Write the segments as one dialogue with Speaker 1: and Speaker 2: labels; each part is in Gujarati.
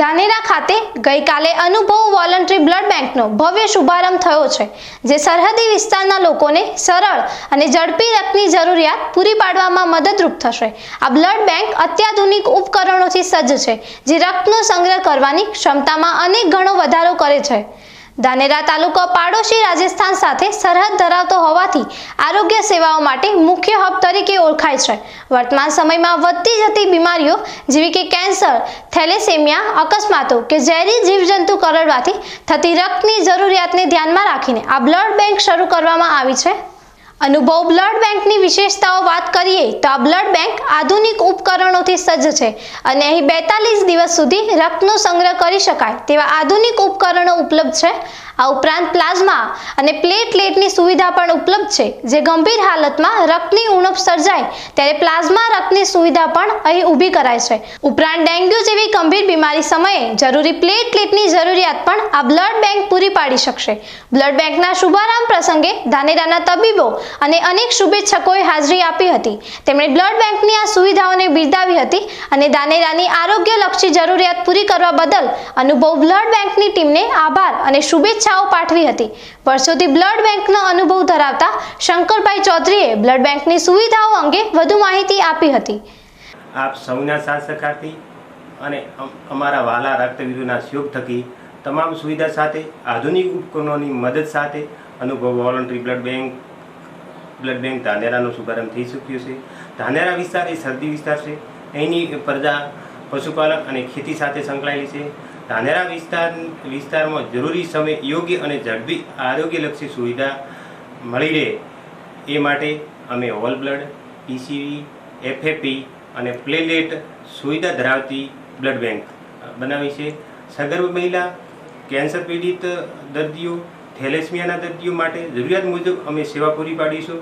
Speaker 1: ધાનેરા ખાતે ગઈકાલે અનુભવ વોલન્ટરી બ્લડ બેંકનો ભવ્ય શુભારંભ થયો છે, જે સરહદી વિસ્તારના લોકોને સરળ અને ઝડપી રક્તની જરૂરિયાત પૂરી પાડવામાં મદદરૂપ થશે. આ બ્લડ બેંક અત્યાધુનિક ઉપકરણોથી સજ્જ છે, જે રક્તનો સંગ્રહ કરવાની ક્ષમતામાં અનેક ગણો વધારો કરે છે. ધાનેરા તાલુકો પાડોશી રાજસ્થાન સાથે સરહદ ધરાવતો હોવાથી આરોગ્ય સેવાઓ માટે મુખ્ય હબ તરીકે ઓળખાય છે. વર્તમાન સમયમાં વધતી જતી બીમારીઓ જેવી કે કેન્સર, થેલેસેમિયા, અકસ્માતો કે ઝેરી જીવજંતુ કરડવાથી થતી રક્તની જરૂરિયાતને ધ્યાનમાં રાખીને આ બ્લડ બેંક શરૂ કરવામાં આવી છે. અનુભવ બ્લડ બેંકની વિશેષતાઓ વાત કરીએ તો આ બ્લડ બેંક આધુનિક ઉપકરણોથી સજ્જ છે અને અહીં બેતાલીસ દિવસ સુધી રક્તનો સંગ્રહ કરી શકાય તેવા આધુનિક ઉપકરણો ઉપલબ્ધ છે. આ ઉપરાંત પ્લાઝમા અને પ્લેટલેટની સુવિધા પણ ઉપલબ્ધ છે. જે ગંભીર હાલતમાં રક્તની ઉણપ સર્જાય ત્યારે પ્લાઝમા રક્તની સુવિધા પણ અહીં ઊભી કરાય છે. ઉપરાંત ડેન્ગ્યુ જેવી ગંભીર બીમારી સમયે જરૂરી પ્લેટલેટની જરૂરિયાત પણ આ બ્લડ બેંક પૂરી પાડી શકશે. બ્લડ બેંકના શુભારંભ પ્રસંગે ધાનેરાના તબીબો અને અનેક શુભેચ્છકોએ હાજરી આપી હતી. તેમણે બ્લડ બેંકની આ સુવિધાઓને બિરદાવી હતી અને દાનેરાની આરોગ્યલક્ષી જરૂરિયાત પૂરી કરવા બદલ અનુભવ બ્લડ બેંકની ટીમને આભાર અને શુભેચ્છાઓ પાઠવી હતી. વર્ષોથી બ્લડ બેંકનો અનુભવ ધરાવતા શંકરભાઈ ચૌધરીએ બ્લડ બેંકની સુવિધાઓ અંગે વધુ માહિતી આપી હતી.
Speaker 2: આપ સૌના સાથ સહકારથી અને અમારા વાલા રક્તવીરોના સહયોગ થકી તમામ સુવિધા સાથે આધુનિક ઉપકરણોની મદદ સાથે અનુભવ voluntary blood bank blood bank ધાનેરાનો શુભારંભ થઈ ચૂક્યો છે? ધાનેરા વિસ્તાર એ શરદી વિસ્તાર છે. અહીંની પ્રજા પશુપાલક અને ખેતી સાથે સંકળાયેલી છે. ધાનેરા વિસ્તાર, વિસ્તારમાં જરૂરી સમય યોગ્ય અને ઝડપી આરોગ્યલક્ષી સુવિધા મળી રહે એ માટે અમે હોલ બ્લડ પીસીવી એફએપી અને પ્લેલેટ સુવિધા ધરાવતી બ્લડ બેંક બનાવી છે. સગર્ભ મહિલા, કેન્સર પીડિત દર્દીઓ થેલેસમિયાના દર્દીઓ માટે જરૂરિયાત મુજબ અમે સેવા પૂરી પાડીશું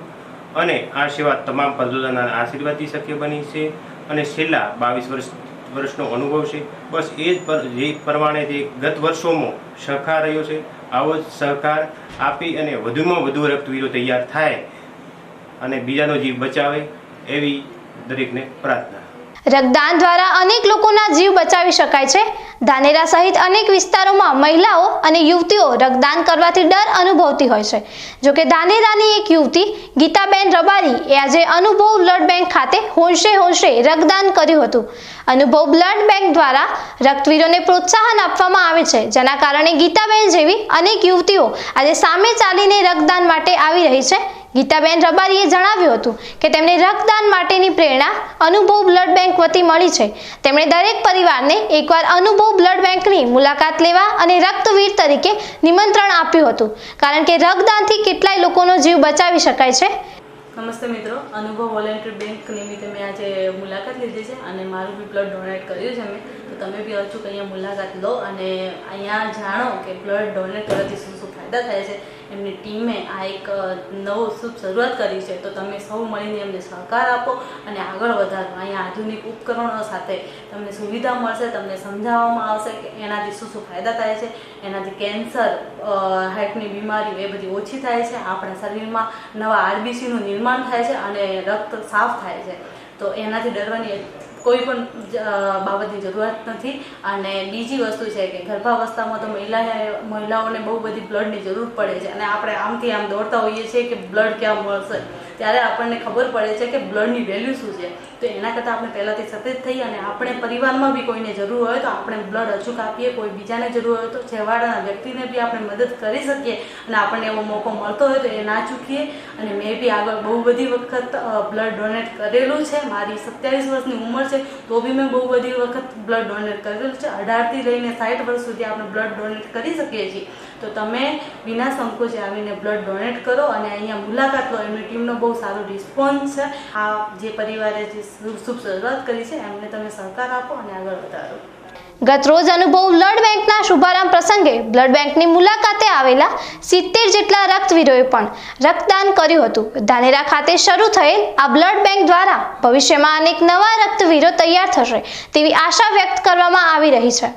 Speaker 2: અને આ સેવા તમામ પ્રજોના આશીર્વાદથી શક્ય બની છે અને છેલ્લા બાવીસ વર્ષ વર્ષનો અનુભવ છે. બસ એ જ જે પ્રમાણે જે ગત વર્ષોમાં સહકાર રહ્યો છે, આવો જ સહકાર આપી અને વધુમાં વધુ રક્તવીરો તૈયાર થાય અને બીજાનો જીવ બચાવે એવી દરેકને પ્રાર્થના.
Speaker 1: રક્તદાન દ્વારા અનેક લોકોના જીવ બચાવી શકાય છે. ધાનેરા સહિત અનેક વિસ્તારોમાં મહિલાઓ અને યુવતીઓ રક્તદાન કરવાથી ડર અનુભવતી હોય છે. જોકે ધાનેરાની એક યુવતી, ગીતાબેન રબારી, એ આજે અનુભવ બ્લડ બેંક ખાતે હોંશે હોંશે રક્તદાન કર્યું હતું. અનુભવ બ્લડ બેંક દ્વારા રક્તવીરોને પ્રોત્સાહન આપવામાં આવે છે, જેના કારણે ગીતાબેન જેવી અનેક યુવતીઓ આજે સામે ચાલીને રક્તદાન માટે આવી રહી છે. ગીતાબેન રબારીએ જણાવ્યું હતું કે તેમને રક્તદાન માટેની પ્રેરણા અનુભવ બ્લડ બેંક વતી મળી છે. તેમણે દરેક પરિવારને એકવાર અનુભવ બ્લડ બેંકની મુલાકાત લેવા અને રક્તવીર તરીકે નિમંત્રણ આપ્યું હતું. કારણ કે રક્તદાનથી કેટલાય લોકોનો જીવ બચાવી શકાય છે.
Speaker 3: નમસ્તે મિત્રો, અનુભવ વોલેન્ટરી બેંક નિમિત્તે મેં આજે મુલાકાત લીધી છે અને મારું બી બ્લડ ડોનેટ કર્યું છે મેં. તો તમે બી અચૂક અહીંયા મુલાકાત લો અને અહીંયા જાણો કે બ્લડ ડોનેટ કરવાથી શું ફાયદા થાય છે. એમની ટીમે આ એક નવો શુભ શરૂઆત કરી છે. તો તમે સૌ મળીને એમને સહકાર આપો અને આગળ વધારો. અહીંયા આધુનિક ઉપકરણો સાથે તમને સુવિધા મળશે, તમને સમજાવવામાં આવશે કે એનાથી શું શું ફાયદા થાય છે. એનાથી કેન્સર હાર્ટની બીમારીઓ એ બધી ઓછી થાય છે. આપણા શરીરમાં નવા આરબીસીનું નિર્માણ થાય છે અને રક્ત સાફ થાય છે. તો એનાથી ડરવાની કોઈ પણ બાબતની જરૂરત નથી. અને બીજી વસ્તુ છે કે ગર્ભાવસ્થામાં તો મહિલા મહિલાઓને બહુ બધી બ્લડની જરૂર પડે છે. અને આપણે આમથી આમ દોડતા હોઈએ છીએ કે બ્લડ ક્યાં મળશે? ત્યારે આપણને ખબર પડે છે કે બ્લડની વેલ્યુ શું છે. તો એના કરતાં આપણે પહેલાંથી સચેત થઈ અને આપણે પરિવારમાં બી કોઈને જરૂર હોય તો આપણે બ્લડ અચૂક આપીએ કોઈ બીજાને જરૂર હોય તો છેવાડાના વ્યક્તિને બી આપણે મદદ કરી શકીએ અને આપણને એવો મોકો મળતો હોય તો એ ના ચૂકીએ. અને મેં બી આગળ બહુ બધી વખત બ્લડ ડોનેટ કરેલું છે. મારી સત્યાવીસ વર્ષની ઉંમર છે, તો બી મેં બહુ બધી વખત બ્લડ ડોનેટ કરેલું છે. અઢારથી લઈને સાઠ વર્ષ સુધી આપણે બ્લડ ડોનેટ કરી શકીએ છીએ. તો તમે વિના સંકોચે આવીને બ્લડ ડોનેટ કરો અને અહીંયા મુલાકાત લો. એમની ટીમનો બહુ સારો રિસ્પોન્સ છે. આ જે પરિવારે જે શુભ શરૂઆત કરી છે, એમને તમે સહકાર આપો અને આગળ વધારો.
Speaker 1: ગત રોજ અનુભવ બ્લડ બેંકના શુભારંભ પ્રસંગે બ્લડ બેંકની મુલાકાતે આવેલા સિત્તેર જેટલા રક્તવીરોએ પણ રક્તદાન કર્યું હતું. ધાનેરા ખાતે શરૂ થયેલ આ બ્લડ બેંક દ્વારા ભવિષ્યમાં અનેક નવા રક્તવીરો તૈયાર થશે તેવી આશા વ્યક્ત કરવામાં આવી રહી છે.